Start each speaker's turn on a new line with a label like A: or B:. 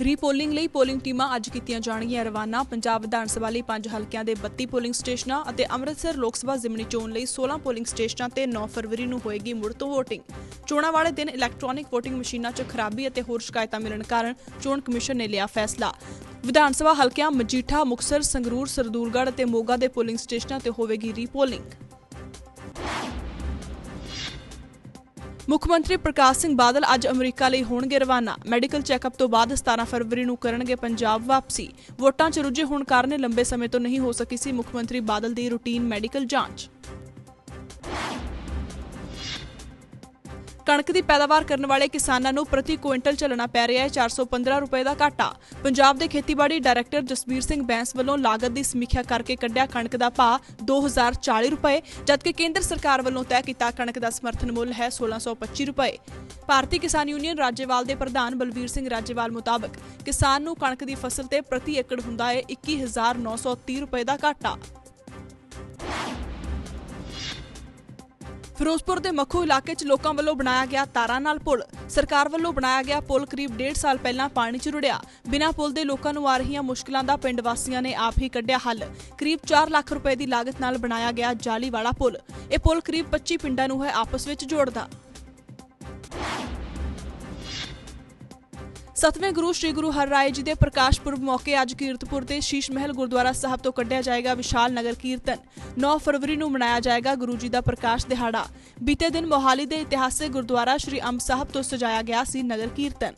A: ਰੀਪੋਲਿੰਗ ਲਈ ਪੋਲਿੰਗ ਟੀਮਾਂ ਅੱਜ ਕੀਤੀਆਂ ਜਾਣਗੀਆਂ। ਰਵਾਨਾ ਪੰਜਾਬ ਵਿਧਾਨ ਸਭਾ ਲਈ 5 ਹਲਕਿਆਂ ਦੇ 32 ਪੋਲਿੰਗ ਸਟੇਸ਼ਨਾਂ ਅਤੇ ਅੰਮ੍ਰਿਤਸਰ ਲੋਕ ਸਭਾ ਜ਼ਿਮਨੀ ਚੋਣ ਲਈ 16 ਪੋਲਿੰਗ ਸਟੇਸ਼ਨਾਂ ਤੇ 9 ਫਰਵਰੀ ਨੂੰ ਹੋਏਗੀ ਮੁੜ ਤੋਂ VOTING ਚੋਣਾਂ ਵਾਲੇ ਦਿਨ ਇਲੈਕਟ੍ਰੋਨਿਕ VOTING ਮਸ਼ੀਨਾਂ 'ਚ ਖਰਾਬੀ ਅਤੇ ਹੋਰ ਸ਼ਿਕਾਇਤਾਂ ਮਿਲਣ ਕਾਰਨ ਚੋਣ ਕਮਿਸ਼ਨ ਨੇ ਲਿਆ ਫੈਸਲਾ। ਵਿਧਾਨ ਸਭਾ ਹਲਕਿਆਂ ਮਜੀਠਾ, ਮੁਕਸਰ, ਸੰਗਰੂਰ, ਸਰਦੂਲਗੜ੍ਹ ਅਤੇ ਮੋਗਾ ਦੇ ਪੋਲਿੰਗ ਸਟੇਸ਼ਨਾਂ ਤੇ ਹੋਵੇਗੀ ਰੀਪੋਲਿੰਗ। ਮੁੱਖ ਮੰਤਰੀ ਪ੍ਰਕਾਸ਼ ਸਿੰਘ ਬਾਦਲ ਅੱਜ ਅਮਰੀਕਾ ਲਈ ਹੋਣਗੇ ਰਵਾਨਾ। ਮੈਡੀਕਲ ਚੈੱਕਅਪ ਤੋਂ ਬਾਅਦ 17 ਫਰਵਰੀ ਨੂੰ ਕਰਨਗੇ ਪੰਜਾਬ ਵਾਪਸੀ। ਵੋਟਾਂ 'ਚ ਰੁੱਝੇ ਹੋਣ ਕਾਰਨ ਲੰਬੇ ਸਮੇਂ ਤੋਂ ਨਹੀਂ ਹੋ ਸਕੀ ਸੀ ਮੁੱਖ ਮੰਤਰੀ ਬਾਦਲ ਦੀ ਰੂਟੀਨ ਮੈਡੀਕਲ ਜਾਂਚ। ਕਣਕ ਦੀ ਪੈਦਾਵਾਰ ਕਰਨ ਵਾਲੇ ਕਿਸਾਨਾਂ ਨੂੰ ਪ੍ਰਤੀ ਕੁਇੰਟਲ ਝੱਲਣਾ ਪੈ ਰਿਹਾ ਹੈ। 415 ਰੁਪਏ ਦਾ ਘਾਟਾ। ਪੰਜਾਬ ਦੇ ਖੇਤੀਬਾੜੀ ਡਾਇਰੈਕਟਰ ਜਸਬੀਰ ਸਿੰਘ ਬੈਂਸ ਵੱਲੋਂ ਲਾਗਤ ਦੀ ਸਮੀਖਿਆ ਕਰਕੇ ਕੱਢਿਆ ਕਣਕ ਦਾ ਭਾਅ 2040 ਰੁਪਏ, ਜਦਕਿ ਕੇਂਦਰ ਸਰਕਾਰ ਵੱਲੋਂ ਤੈਅ ਕੀਤਾ ਕਣਕ ਦਾ ਸਮਰਥਨ ਮੁੱਲ ਹੈ 1625 ਰੁਪਏ। ਭਾਰਤੀ ਕਿਸਾਨ ਯੂਨੀਅਨ ਰਾਜੇਵਾਲ ਦੇ ਪ੍ਰਧਾਨ ਬਲਵੀਰ ਸਿੰਘ ਰਾਜੇਵਾਲ ਮੁਤਾਬਕ ਕਿਸਾਨ ਨੂੰ ਕਣਕ ਦੀ ਫਸਲ ਤੇ ਪ੍ਰਤੀ ਏਕੜ ਹੁੰਦਾ ਹੈ 21930 ਰੁਪਏ ਦਾ ਘਾਟਾ। ਫਿਰੋਜ਼ਪੁਰ ਦੇ ਮੱਖੂ ਇਲਾਕੇ 'ਚ ਲੋਕਾਂ ਵੱਲੋਂ ਬਣਾਇਆ ਗਿਆ ਤਾਰਾਂ ਨਾਲ ਪੁਲ। ਸਰਕਾਰ ਵੱਲੋਂ ਬਣਾਇਆ ਗਿਆ ਪੁਲ ਕਰੀਬ 1.5 ਸਾਲ ਪਹਿਲਾਂ ਪਾਣੀ 'ਚ ਰੁੜਿਆ। ਬਿਨਾਂ ਪੁਲ ਦੇ ਲੋਕਾਂ ਨੂੰ ਆ ਰਹੀਆਂ ਮੁਸ਼ਕਲਾਂ ਦਾ ਪਿੰਡ ਵਾਸੀਆਂ ਨੇ ਆਪ ਹੀ ਕੱਢਿਆ ਹੱਲ। ਕਰੀਬ 4 ਲੱਖ ਰੁਪਏ ਦੀ ਲਾਗਤ ਨਾਲ ਬਣਾਇਆ ਗਿਆ ਜਾਲੀ ਵਾਲਾ ਪੁਲ। ਇਹ ਪੁਲ ਕਰੀਬ 25 ਪਿੰਡਾਂ ਨੂੰ ਹੈ ਆਪਸ ਵਿੱਚ ਜੋੜਦਾ। ਸਤਵੇਂ ਗੁਰੂ ਸ੍ਰੀ ਗੁਰੂ ਹਰਰਾਏ ਜੀ ਦੇ ਪ੍ਰਕਾਸ਼ ਪੁਰਬ ਮੌਕੇ ਅੱਜ ਕੀਰਤਪੁਰ ਦੇ ਸ਼ੀਸ਼ ਮਹਿਲ ਗੁਰਦੁਆਰਾ ਸਾਹਿਬ ਤੋਂ ਕੱਢਿਆ ਜਾਏਗਾ ਵਿਸ਼ਾਲ ਨਗਰ ਕੀਰਤਨ। 9 ਫਰਵਰੀ ਨੂੰ ਮਨਾਇਆ ਜਾਏਗਾ ਗੁਰੂ ਜੀ ਦਾ ਪ੍ਰਕਾਸ਼ ਦਿਹਾੜਾ। ਬੀਤੇ ਦਿਨ ਮੋਹਾਲੀ ਦੇ ਇਤਿਹਾਸਿਕ ਗੁਰਦੁਆਰਾ ਸ਼੍ਰੀ ਅੰਬ ਸਾਹਿਬ ਤੋਂ ਸਜਾਇਆ ਗਿਆ ਸੀ ਨਗਰ ਕੀਰਤਨ।